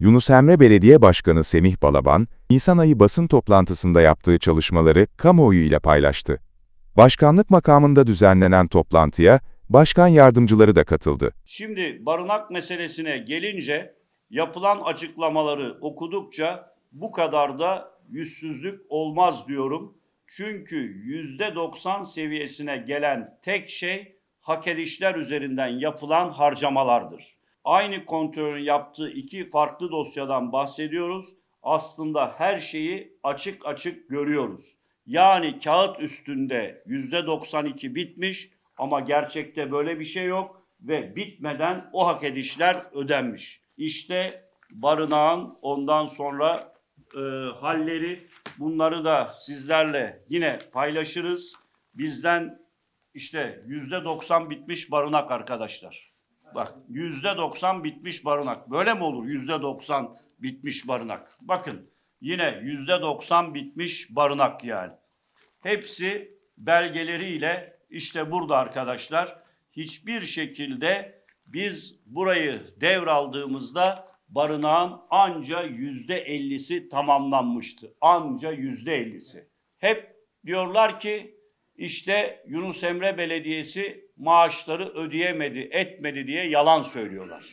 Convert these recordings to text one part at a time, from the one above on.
Yunus Emre Belediye Başkanı Semih Balaban, Nisan ayı basın toplantısında yaptığı çalışmaları kamuoyu ile paylaştı. Başkanlık makamında düzenlenen toplantıya başkan yardımcıları da katıldı. Şimdi barınak meselesine gelince yapılan açıklamaları okudukça bu kadar da yüzsüzlük olmaz diyorum. Çünkü yüzde 90 seviyesine gelen tek şey hak edişler üzerinden yapılan harcamalardır. Aynı kontrolün yaptığı iki farklı dosyadan bahsediyoruz. Aslında her şeyi açık açık görüyoruz. Yani kağıt üstünde yüzde 92 bitmiş ama gerçekte böyle bir şey yok ve bitmeden o hak edişler ödenmiş. İşte barınağın ondan sonra e, halleri bunları da sizlerle yine paylaşırız. Bizden işte yüzde 90 bitmiş barınak arkadaşlar. Bak yüzde 90 bitmiş barınak. Böyle mi olur yüzde 90 bitmiş barınak? Bakın yine yüzde 90 bitmiş barınak yani. Hepsi belgeleriyle işte burada arkadaşlar hiçbir şekilde biz burayı devraldığımızda barınağın anca yüzde ellisi tamamlanmıştı. Anca yüzde ellisi. Hep diyorlar ki işte Yunus Emre Belediyesi maaşları ödeyemedi, etmedi diye yalan söylüyorlar.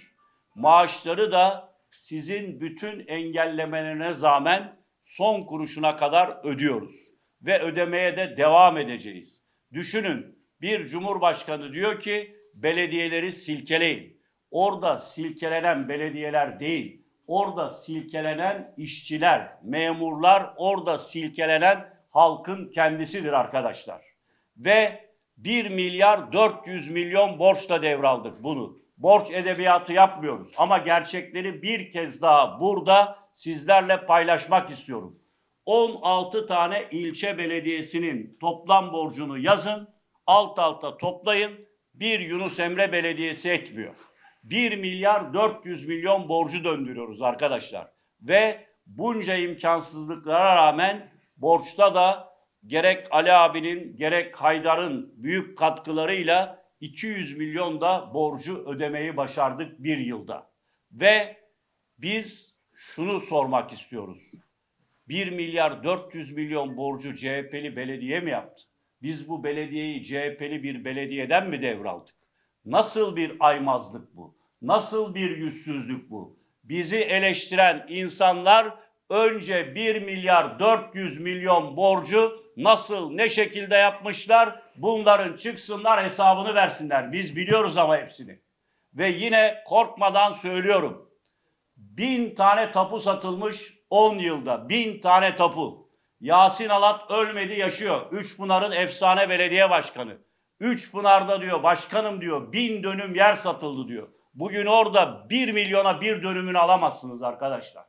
Maaşları da sizin bütün engellemelerine rağmen son kuruşuna kadar ödüyoruz ve ödemeye de devam edeceğiz. Düşünün bir cumhurbaşkanı diyor ki belediyeleri silkeleyin. Orada silkelenen belediyeler değil, orada silkelenen işçiler, memurlar, orada silkelenen halkın kendisidir arkadaşlar. Ve 1 milyar 400 milyon borçla devraldık bunu. Borç edebiyatı yapmıyoruz ama gerçekleri bir kez daha burada sizlerle paylaşmak istiyorum. 16 tane ilçe belediyesinin toplam borcunu yazın, alt alta toplayın. Bir Yunus Emre Belediyesi etmiyor. 1 milyar 400 milyon borcu döndürüyoruz arkadaşlar. Ve bunca imkansızlıklara rağmen borçta da gerek Ali abinin gerek Haydar'ın büyük katkılarıyla 200 milyon da borcu ödemeyi başardık bir yılda. Ve biz şunu sormak istiyoruz. 1 milyar 400 milyon borcu CHP'li belediye mi yaptı? Biz bu belediyeyi CHP'li bir belediyeden mi devraldık? Nasıl bir aymazlık bu? Nasıl bir yüzsüzlük bu? Bizi eleştiren insanlar önce 1 milyar 400 milyon borcu nasıl ne şekilde yapmışlar? Bunların çıksınlar hesabını versinler. Biz biliyoruz ama hepsini. Ve yine korkmadan söylüyorum. Bin tane tapu satılmış 10 yılda. Bin tane tapu. Yasin Alat ölmedi yaşıyor. Üçpınar'ın efsane belediye başkanı. Üçpınar'da diyor başkanım diyor bin dönüm yer satıldı diyor. Bugün orada bir milyona bir dönümünü alamazsınız arkadaşlar.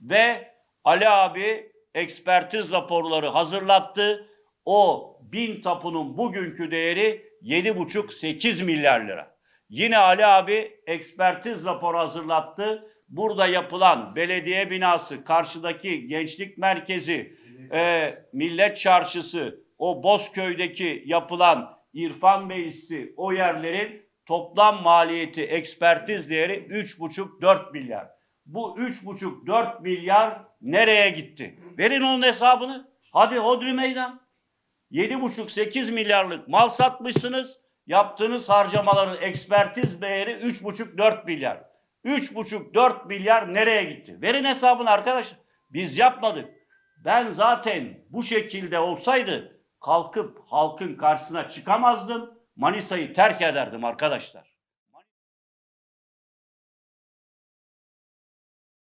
Ve Ali abi ekspertiz raporları hazırlattı. O bin tapunun bugünkü değeri 7,5-8 milyar lira. Yine Ali abi ekspertiz raporu hazırlattı. Burada yapılan belediye binası, karşıdaki gençlik merkezi, e, millet çarşısı, o Bozköy'deki yapılan İrfan Meclisi, o yerlerin toplam maliyeti, ekspertiz değeri 3,5-4 milyar. Bu 3,5-4 milyar nereye gitti? Verin onun hesabını. Hadi hodri meydan. 7,5-8 milyarlık mal satmışsınız. Yaptığınız harcamaların ekspertiz değeri 3,5-4 milyar. 3,5-4 milyar nereye gitti? Verin hesabını arkadaşlar. Biz yapmadık. Ben zaten bu şekilde olsaydı kalkıp halkın karşısına çıkamazdım. Manisa'yı terk ederdim arkadaşlar.